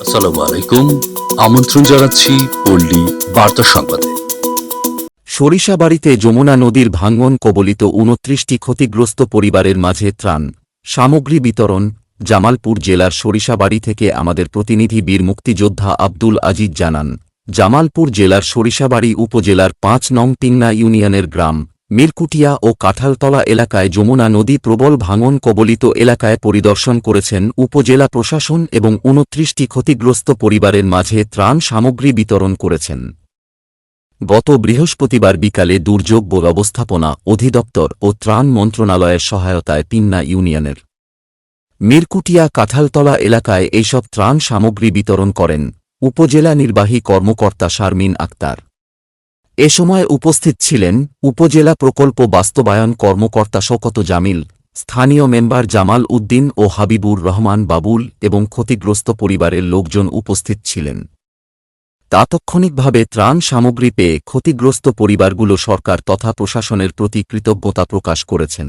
আসসালামু আলাইকুম আমন্ত্রণ জানাচ্ছি পল্লী বার্তা সংবাদে। সরিষাবাড়িতে যমুনা নদীর ভাঙ্গন কবলিত উনত্রিশটি ক্ষতিগ্রস্ত পরিবারের মাঝে ত্রাণ। সামগ্রী বিতরণ জামালপুর জেলার সরিষাবাড়ি থেকে আমাদের প্রতিনিধি বীর মুক্তিযোদ্ধা আব্দুল আজিজ জানান জামালপুর জেলার সরিষাবাড়ি উপজেলার পাঁচ নং টিংনা ইউনিয়নের গ্রাম। মিরকুটিয়া ও কাঁঠালতলা এলাকায় যমুনা নদী প্রবল ভাঙন কবলিত এলাকায় পরিদর্শন করেছেন উপজেলা প্রশাসন এবং উনত্রিশটি ক্ষতিগ্রস্ত পরিবারের মাঝে ত্রাণ সামগ্রী বিতরণ করেছেন। গত বৃহস্পতিবার বিকালে দুর্যোগ ব্যবস্থাপনা অধিদপ্তর ও ত্রাণ মন্ত্রণালয়ের সহায়তায় পিন্না ইউনিয়নের মিরকুটিয়া কাঁঠালতলা এলাকায় এইসব ত্রাণ সামগ্রী বিতরণ করেন উপজেলা নির্বাহী কর্মকর্তা শারমিন আক্তার। এ সময় উপস্থিত ছিলেন উপজেলা প্রকল্প বাস্তবায়ন কর্মকর্তা শওকত জামিল, স্থানীয় মেম্বার জামাল উদ্দিন ও হাবিবুর রহমান বাবুল এবং ক্ষতিগ্রস্ত পরিবারের লোকজন উপস্থিত ছিলেন। তাৎক্ষণিকভাবে ত্রাণ সামগ্রী পেয়ে ক্ষতিগ্রস্ত পরিবারগুলো সরকার তথা প্রশাসনের প্রতি কৃতজ্ঞতা প্রকাশ করেছেন।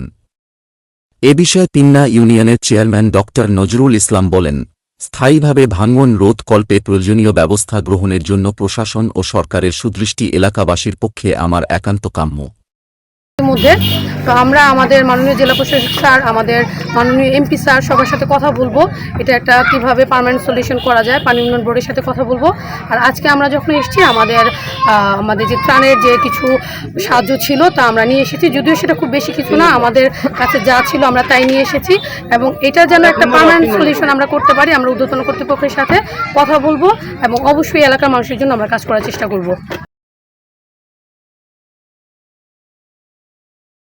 এ বিষয়ে তিন্না ইউনিয়নের চেয়ারম্যান ড নজরুল ইসলাম বলেন স্থায়ীভাবে ভাঙ্গন রোধ কল্পে প্রয়োজনীয় ব্যবস্থা গ্রহণের জন্য প্রশাসন ও সরকারের সুদৃষ্টি এলাকাবাসীর পক্ষে আমার একান্ত কাম্য। মধ্যে তো আমরা আমাদের মাননীয় জেলা প্রশাসক স্যার আমাদের মাননীয় এমপি স্যার সবার সাথে কথা বলব। এটা একটা কীভাবে পার্মানেন্ট সলিউশন করা যায় পানি উন্নয়ন বোর্ডের সাথে কথা বলব। আর আজকে আমরা যখন এসেছি আমাদের আমাদের যে ত্রাণের যে কিছু সাহায্য ছিল তা আমরা নিয়ে এসেছি। যদিও সেটা খুব বেশি কিছু না আমাদের কাছে যা ছিল আমরা তাই নিয়ে এসেছি। এবং এটা যেন একটা পার্মানেন্ট সলিউশন আমরা করতে পারি আমরা ঊর্ধ্বতন কর্তৃপক্ষের সাথে কথা বলব এবং অবশ্যই এলাকার মানুষের জন্য আমরা কাজ করার চেষ্টা করব।